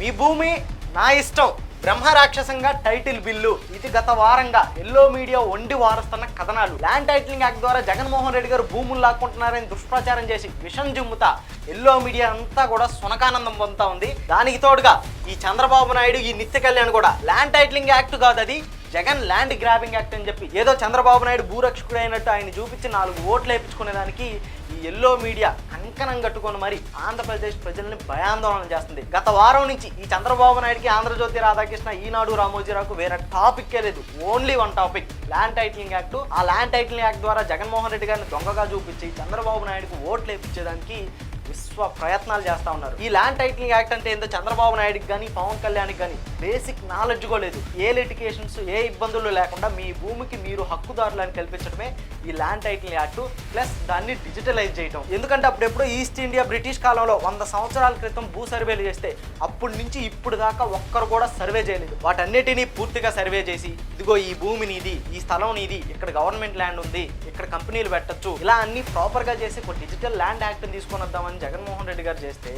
మీ భూమి నా ఇష్టం. బ్రహ్మ రాక్షసంగా టైటిల్ బిల్లు ఇది గత వారంగా ఎల్లో మీడియా వండి వారుస్తున్న కథనాలు. ల్యాండ్ టైటిలింగ్ యాక్ట్ ద్వారా జగన్మోహన్ రెడ్డి గారు భూములు లాక్కుంటున్నారని దుష్ప్రచారం చేసి విషం జుమ్ముతా. ఎల్లో మీడియా అంతా కూడా సునకానందం పొందుతా ఉంది. దానికి తోడుగా ఈ చంద్రబాబు నాయుడు ఈ నిత్య కళ్యాణ్ కూడా. ల్యాండ్ టైటిలింగ్ యాక్ట్ కాదు అది. జగన్ ల్యాండ్ గ్రాబింగ్ యాక్ట్ అని చెప్పి ఏదో చంద్రబాబు నాయుడు భూరక్షకుడు అయినట్టు ఆయన చూపించి నాలుగు ఓట్లు వేయించుకునే దానికి ఎల్లో మీడియా కంకణం కట్టుకొని మరి ఆంధ్రప్రదేశ్ ప్రజల్ని భయాందోళన చేస్తుంది. గత వారం నుంచి ఈ చంద్రబాబు నాయుడుకి ఆంధ్రజ్యోతి రాధాకృష్ణ ఈనాడు రామోజీరావుకు వేరే టాపిక్ లేదు. Only one topic land titling act ఆ ల్యాండ్ టైటిలింగ్ యాక్ట్ ద్వారా జగన్మోహన్ రెడ్డి గారిని దొంగగా చూపించి చంద్రబాబు నాయుడుకు ఓట్లు వేయించేదానికి విశ్వ ప్రయత్నాలు చేస్తా ఉన్నారు. ఈ ల్యాండ్ టైటిలింగ్ యాక్ట్ అంటే ఏందో చంద్రబాబు నాయుడుకి కానీ పవన్ కళ్యాణ్కి కానీ బేసిక్ నాలెడ్జ్ కూడా లేదు. ఏ లిటికేషన్స్ ఏ ఇబ్బందులు లేకుండా మీ భూమికి మీరు హక్కుదారులను కల్పించడమే ఈ ల్యాండ్ టైటిల్ యాక్ట్ ప్లస్ దాన్ని డిజిటలైజ్ చేయటం. ఎందుకంటే అప్పుడెప్పుడు ఈస్ట్ ఇండియా బ్రిటిష్ కాలంలో వంద సంవత్సరాల క్రితం భూ సర్వేలు చేస్తే అప్పటి నుంచి ఇప్పుడు దాకా ఒక్కరు కూడా సర్వే చేయలేదు. వాటన్నిటినీ పూర్తిగా సర్వే చేసి ఇదిగో ఈ భూమి నీది ఈ స్థలం నీది ఇక్కడ గవర్నమెంట్ ల్యాండ్ ఉంది ఇక్కడ కంపెనీలు పెట్టొచ్చు. ఇలా అన్ని ప్రాపర్గా చేసి ఒక డిజిటల్ ల్యాండ్ యాక్ట్ తీసుకొని వద్దామని జగన్మోహన్ రెడ్డి గారు చేస్తే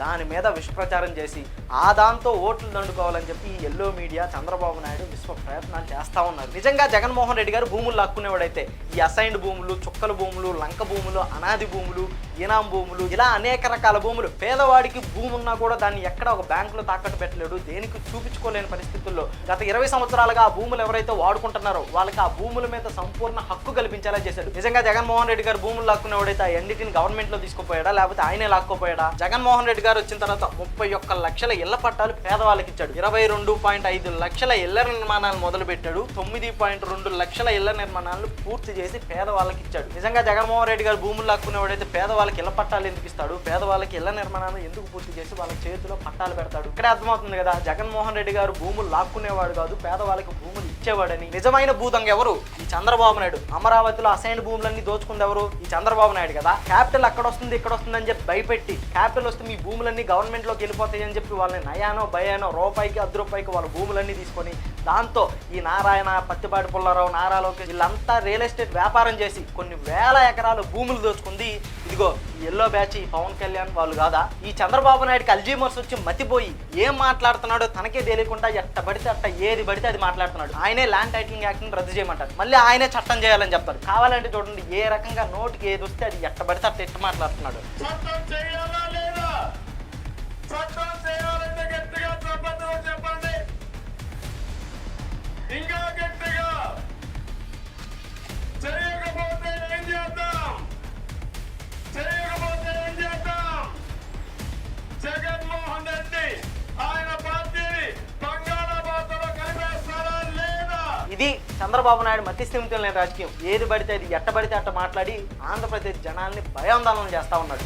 దాని మీద విషప్రచారం చేసి ఆ దాంతో ఓట్లు దండుకోవాలని చెప్పి ఈ ఎల్లో మీడియా చంద్రబాబు నాయుడు విశ్వ ప్రయత్నాలు చేస్తూ ఉన్నారు. నిజంగా జగన్మోహన్ రెడ్డి గారు భూములు లాక్కునేవాడైతే ఈ అసైన్డ్ భూములు చుక్కల భూములు లంక భూములు అనాది భూములు ఈనాం భూములు ఇలా అనేక రకాల భూములు పేదవాడికి భూమి ఉన్నా కూడా దాన్ని ఎక్కడ ఒక బ్యాంకులో తాకట్టు పెట్టలేడు దేనికి చూపించుకోలేని పరిస్థితుల్లో గత ఇరవై సంవత్సరాలుగా ఆ భూములు ఎవరైతే వాడుకుంటున్నారో వాళ్ళకి ఆ భూముల మీద సంపూర్ణ హక్కు కల్పించేలా చేశాడు. నిజంగా జగన్మోహన్ రెడ్డి గారు భూములు లాక్కునేవాడైతే ఆ ఎన్డీటీని గవర్నమెంట్లో తీసుకుపోయాడా లేకపోతే ఆయనే లాక్కుపోయాడా? జగన్మోహన్ రెడ్డి గారు వచ్చిన తర్వాత ముప్పై ఒక్క లక్షల ఇళ్ళ పట్టాలు పేదవాళ్ళకి ఇచ్చాడు. ఇరవై రెండు పాయింట్ ఐదు లక్షల ఇళ్ళ నిర్మాణాలు మొదలుపెట్టాడు. తొమ్మిది పాయింట్ రెండు లక్షల ఇళ్ళ నిర్మాణాలు పూర్తి చేసి పేదవాళ్ళకి ఇచ్చాడు. నిజంగా జగన్మోహన్ రెడ్డి గారు భూములు లాక్కునేవాడైతే పేదవాళ్ళకి ఇళ్ళ పట్టాలు ఎందుకు ఇస్తాడు? పేదవాళ్ళకి ఇళ్ళ నిర్మాణాలు ఎందుకు పూర్తి చేసి వాళ్ళ చేతిలో పట్టాలు పెడతాడు? ఇక్కడే అర్థమవుతుంది కదా జగన్మోహన్ రెడ్డి గారు భూములు లాక్కునేవాడు కాదు పేదవాళ్ళకి భూములు ఇచ్చేవాడని. నిజమైన భూతంగా ఎవరు? ఈ చంద్రబాబు నాయుడు. అమరావతిలో అసైన్ భూములన్నీ దోచుకుంది ఎవరు? ఈ చంద్రబాబు నాయుడు కదా. క్యాపిటల్ అక్కడ వస్తుంది ఇక్కడ వస్తుంది అని చెప్పి భయపెట్టి క్యాపిటల్ వస్తే మీ భూములన్నీ గవర్నమెంట్లోకి వెళ్ళిపోతాయని వెళ్ళిపోతాయి అని చెప్పి వాళ్ళని నయానో భయానో రూపాయికి అర్ధ రూపాయికి వాళ్ళ భూములన్నీ తీసుకొని దాంతో ఈ నారాయణ పత్తిపాటి పుల్లారావు నారా లోకేష్ వీళ్ళంతా రియల్ ఎస్టేట్ వ్యాపారం చేసి కొన్ని వేల ఎకరాలు భూములు దోచుకుంది. ఇదిగో ఎల్లో బ్యాచ్ ఈ పవన్ కళ్యాణ్ వాళ్ళు కాదా? ఈ చంద్రబాబు నాయుడుకి అల్జీమర్స్ వచ్చి మతిపోయి ఏం మాట్లాడుతున్నాడో తనకే తెలియకుండా ఎట్ట పడితే అట్ట ఏది పడితే అది మాట్లాడుతున్నాడు. ఆయనే ల్యాండ్ టైటిలింగ్ యాక్ట్ని రద్దు చేయమంటారు మళ్ళీ ఆయనే చట్టం చేయాలని చెప్తారు కావాలంటే చూడండి ఏ రకంగా నోటికి ఏది వస్తే అది ఎట్ట పడితే అట్ట ఎట్ట మాట్లాడుతున్నాడు. చట్టం చేయాలంటే గట్టిగా చెప్పండి చెప్పండి. ఇంకా గట్టిగా. చేయకపోతే ఏం చేద్దాం? చేయకపోతే ఏం చేద్దాం? జగన్మోహన్ రెడ్డి ఆయన పార్టీని బంగాళాబాద్లో కలిపేస్తారా లేదా? ఇది చంద్రబాబు నాయుడు మతి లేని రాజకీయం. ఏది పడితే అది ఎట్ట పడితే అట్ట మాట్లాడి ఆంధ్రప్రదేశ్ జనాల్ని భయాందోళన చేస్తా ఉన్నాడు.